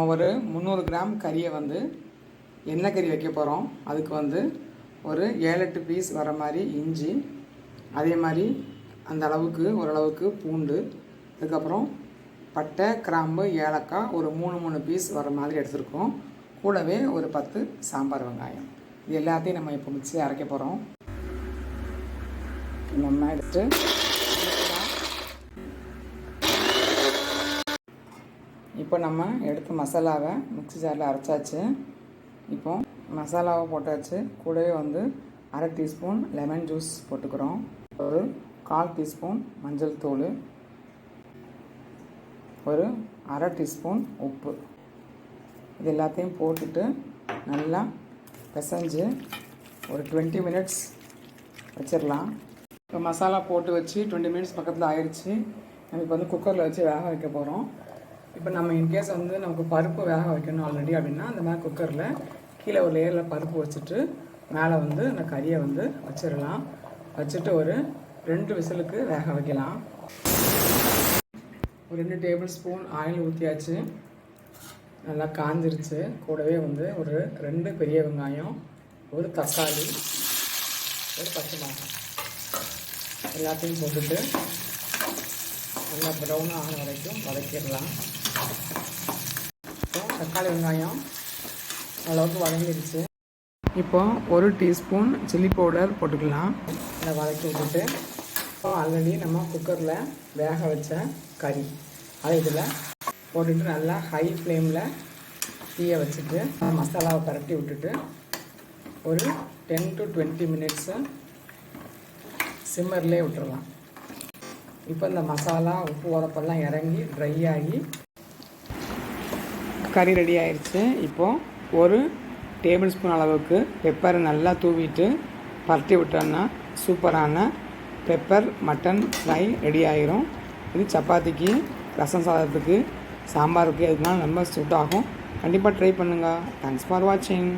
நம்ம ஒரு முந்நூறு கிராம் கறியை வந்து எண்ணெய் கறி வைக்க போகிறோம் அதுக்கு வந்து ஒரு ஏழு எட்டு பீஸ் வர மாதிரி இஞ்சி அதே மாதிரி அந்த அளவுக்கு ஓரளவுக்கு பூண்டு அதுக்கப்புறம் பட்டை கிராம்பு ஏலக்காய் ஒரு மூணு மூணு பீஸ் வர மாதிரி எடுத்துருக்கோம். கூடவே ஒரு பத்து சாம்பார் வெங்காயம். இது எல்லாத்தையும் நம்ம இப்போ மிக்ஸியில் அரைக்க போகிறோம் நம்ம எடுத்து இப்போ நம்ம எடுத்த மசாலாவை மிக்ஸி ஜாரில் அரைச்சாச்சு. இப்போ மசாலாவை போட்டாச்சு. கூடவே வந்து அரை டீஸ்பூன் லெமன் ஜூஸ் போட்டுக்கிறோம். ஒரு கால் டீஸ்பூன் மஞ்சள் தூள். ஒரு அரை டீஸ்பூன் உப்பு. இது எல்லாத்தையும் போட்டுட்டு நல்லா பிசைஞ்சு ஒரு டுவெண்ட்டி மினிட்ஸ் வச்சிடலாம். இப்போ மசாலா போட்டு வச்சு டுவெண்ட்டி மினிட்ஸ் பக்கத்தில் ஆயிடுச்சு. நம்ம இப்போ வந்து குக்கரில் வச்சு வேக வைக்க போகிறோம் இப்போ நம்ம இன்கேஸ் வந்து நமக்கு பருப்பு வேக வைக்கணும் ஆல்ரெடி அப்படின்னா அந்த மாதிரி குக்கரில் கீழே ஒரு லேயரில் பருப்பு வச்சுட்டு மேலே வந்து அந்த கறியை வந்து வச்சிடலாம் வச்சுட்டு ஒரு ரெண்டு விசிலுக்கு வேக வைக்கலாம். ஒரு ரெண்டு டேபிள் ஸ்பூன் ஆயில் ஊற்றியாச்சு நல்லா காஞ்சிருச்சு. கூடவே வந்து ஒரு ரெண்டு பெரிய வெங்காயம் ஒரு தக்காளி ஒரு பச்சை மிளகாய். எல்லாத்தையும் போட்டுட்டு நல்லா ப்ரௌன் ஆன வரைக்கும் வதக்கிடலாம். தக்காளி வெங்காயம் அளவுக்கு வதங்கிருச்சு இப்போ ஒரு டீஸ்பூன் சில்லி பவுடர் போட்டுக்கலாம். அதை வதக்கி விட்டுட்டு இப்போ ஆல்ரெடி நம்ம குக்கரில் வேக வச்ச கறி. அதை இதில் போட்டுட்டு நல்லா ஹை ஃப்ளேமில் தீயை வச்சுட்டு மசாலாவை பரட்டி விட்டுட்டு ஒரு டென் டு டுவெண்ட்டி மினிட்ஸு சிம்மர்லேயே விட்டுறலாம். இப்போ இந்த மசாலா உப்பு உரப்பெல்லாம் இறங்கி ட்ரை ஆகி கறி ரெடி ஆயிடுச்சு இப்போது ஒரு டேபிள் ஸ்பூன் அளவுக்கு பெப்பரை நல்லா தூவிட்டு பரட்டி விட்டோன்னா சூப்பரான பெப்பர் மட்டன் ஃப்ரை ரெடி ஆயிரும். இது சப்பாத்திக்கு ரசம் சாதத்துக்கு சாம்பாருக்கு எதுனாலும் ரொம்ப சூட் ஆகும். கண்டிப்பாக ட்ரை பண்ணுங்கள் தேங்க்ஸ் ஃபார் வாட்சிங்